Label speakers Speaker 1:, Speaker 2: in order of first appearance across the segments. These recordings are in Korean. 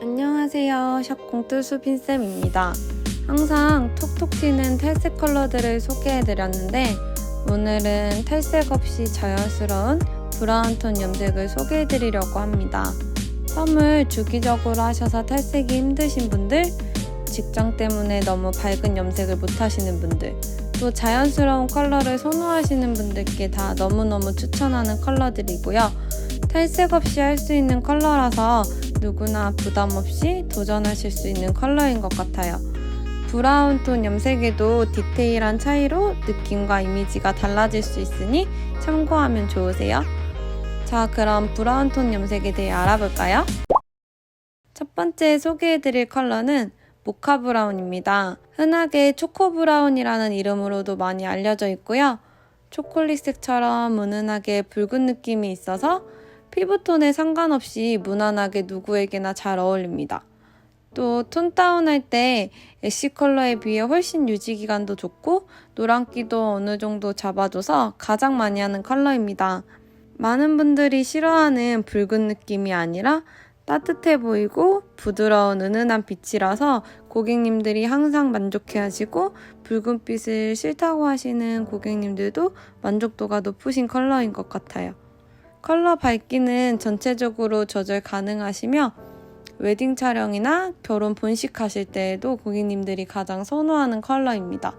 Speaker 1: 안녕하세요. 샵공뚜수 핀쌤입니다. 항상 톡톡 튀는 탈색 컬러들을 소개해드렸는데 오늘은 탈색 없이 자연스러운 브라운 톤 염색을 소개해드리려고 합니다. 펌을 주기적으로 하셔서 탈색이 힘드신 분들, 직장 때문에 너무 밝은 염색을 못하시는 분들, 또 자연스러운 컬러를 선호하시는 분들께 다 너무너무 추천하는 컬러들이고요. 탈색 없이 할 수 있는 컬러라서 누구나 부담 없이 도전하실 수 있는 컬러인 것 같아요. 브라운 톤 염색에도 디테일한 차이로 느낌과 이미지가 달라질 수 있으니 참고하면 좋으세요. 자, 그럼 브라운 톤 염색에 대해 알아볼까요? 첫 번째 소개해드릴 컬러는 모카 브라운입니다. 흔하게 초코 브라운이라는 이름으로도 많이 알려져 있고요. 초콜릿색처럼 은은하게 붉은 느낌이 있어서 피부톤에 상관없이 무난하게 누구에게나 잘 어울립니다. 또 톤 다운 할 때 애쉬 컬러에 비해 훨씬 유지 기간도 좋고 노란기도 어느 정도 잡아줘서 가장 많이 하는 컬러입니다. 많은 분들이 싫어하는 붉은 느낌이 아니라 따뜻해 보이고 부드러운 은은한 빛이라서 고객님들이 항상 만족해 하시고 붉은빛을 싫다고 하시는 고객님들도 만족도가 높으신 컬러인 것 같아요. 컬러 밝기는 전체적으로 조절 가능하시며 웨딩 촬영이나 결혼 본식 하실 때에도 고객님들이 가장 선호하는 컬러입니다.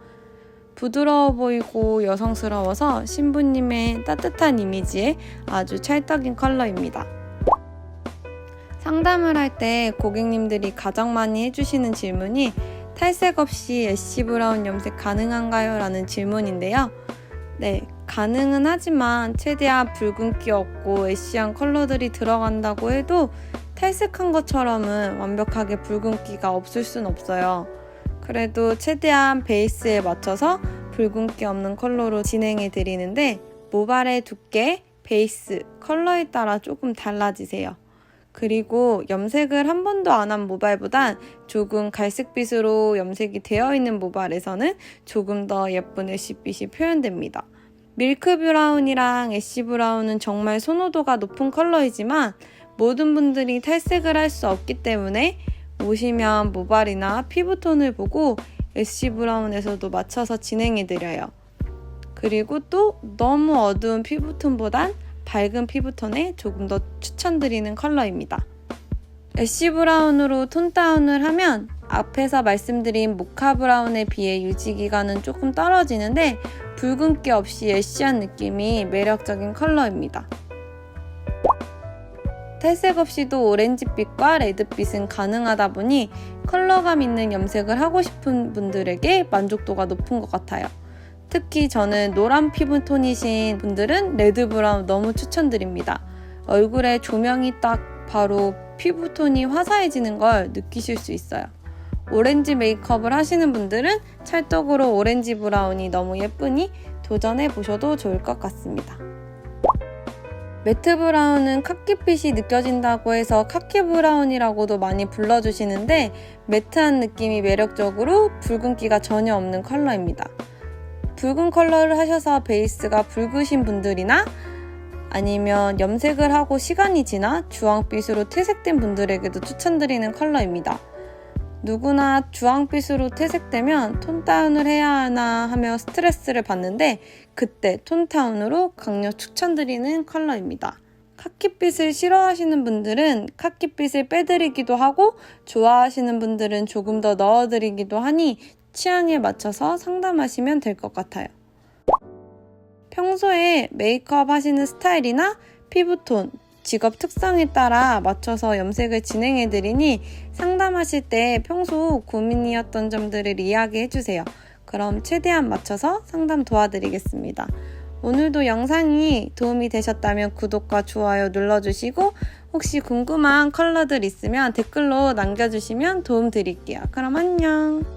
Speaker 1: 부드러워 보이고 여성스러워서 신부님의 따뜻한 이미지에 아주 찰떡인 컬러입니다. 상담을 할 때 고객님들이 가장 많이 해주시는 질문이 탈색 없이 애쉬 브라운 염색 가능한가요? 라는 질문인데요. 네, 가능은 하지만 최대한 붉은기 없고 애쉬한 컬러들이 들어간다고 해도 탈색한 것처럼은 완벽하게 붉은기가 없을 순 없어요. 그래도 최대한 베이스에 맞춰서 붉은기 없는 컬러로 진행해 드리는데 모발의 두께, 베이스, 컬러에 따라 조금 달라지세요. 그리고 염색을 한 번도 안 한 모발보단 조금 갈색빛으로 염색이 되어 있는 모발에서는 조금 더 예쁜 애쉬빛이 표현됩니다. 밀크 브라운이랑 애쉬 브라운은 정말 선호도가 높은 컬러이지만 모든 분들이 탈색을 할 수 없기 때문에 오시면 모발이나 피부톤을 보고 애쉬 브라운에서도 맞춰서 진행해드려요. 그리고 또 너무 어두운 피부톤보단 밝은 피부톤에 조금 더 추천드리는 컬러입니다. 애쉬 브라운으로 톤 다운을 하면 앞에서 말씀드린 모카 브라운에 비해 유지 기간은 조금 떨어지는데 붉은기 없이 애쉬한 느낌이 매력적인 컬러입니다. 탈색 없이도 오렌지빛과 레드빛은 가능하다 보니 컬러감 있는 염색을 하고 싶은 분들에게 만족도가 높은 것 같아요. 특히 저는 노란 피부톤이신 분들은 레드 브라운 너무 추천드립니다. 얼굴에 조명이 딱 바로 피부톤이 화사해지는 걸 느끼실 수 있어요. 오렌지 메이크업을 하시는 분들은 찰떡으로 오렌지 브라운이 너무 예쁘니 도전해 보셔도 좋을 것 같습니다. 매트 브라운은 카키빛이 느껴진다고 해서 카키 브라운이라고도 많이 불러주시는데 매트한 느낌이 매력적으로 붉은기가 전혀 없는 컬러입니다. 붉은 컬러를 하셔서 베이스가 붉으신 분들이나 아니면 염색을 하고 시간이 지나 주황빛으로 퇴색된 분들에게도 추천드리는 컬러입니다. 누구나 주황빛으로 퇴색되면 톤다운을 해야 하나 하며 스트레스를 받는데 그때 톤다운으로 강력 추천드리는 컬러입니다. 카키빛을 싫어하시는 분들은 카키빛을 빼드리기도 하고 좋아하시는 분들은 조금 더 넣어드리기도 하니 취향에 맞춰서 상담하시면 될 것 같아요. 평소에 메이크업 하시는 스타일이나 피부톤, 직업 특성에 따라 맞춰서 염색을 진행해드리니 상담하실 때 평소 고민이었던 점들을 이야기해주세요. 그럼 최대한 맞춰서 상담 도와드리겠습니다. 오늘도 영상이 도움이 되셨다면 구독과 좋아요 눌러주시고 혹시 궁금한 컬러들 있으면 댓글로 남겨주시면 도움 드릴게요. 그럼 안녕!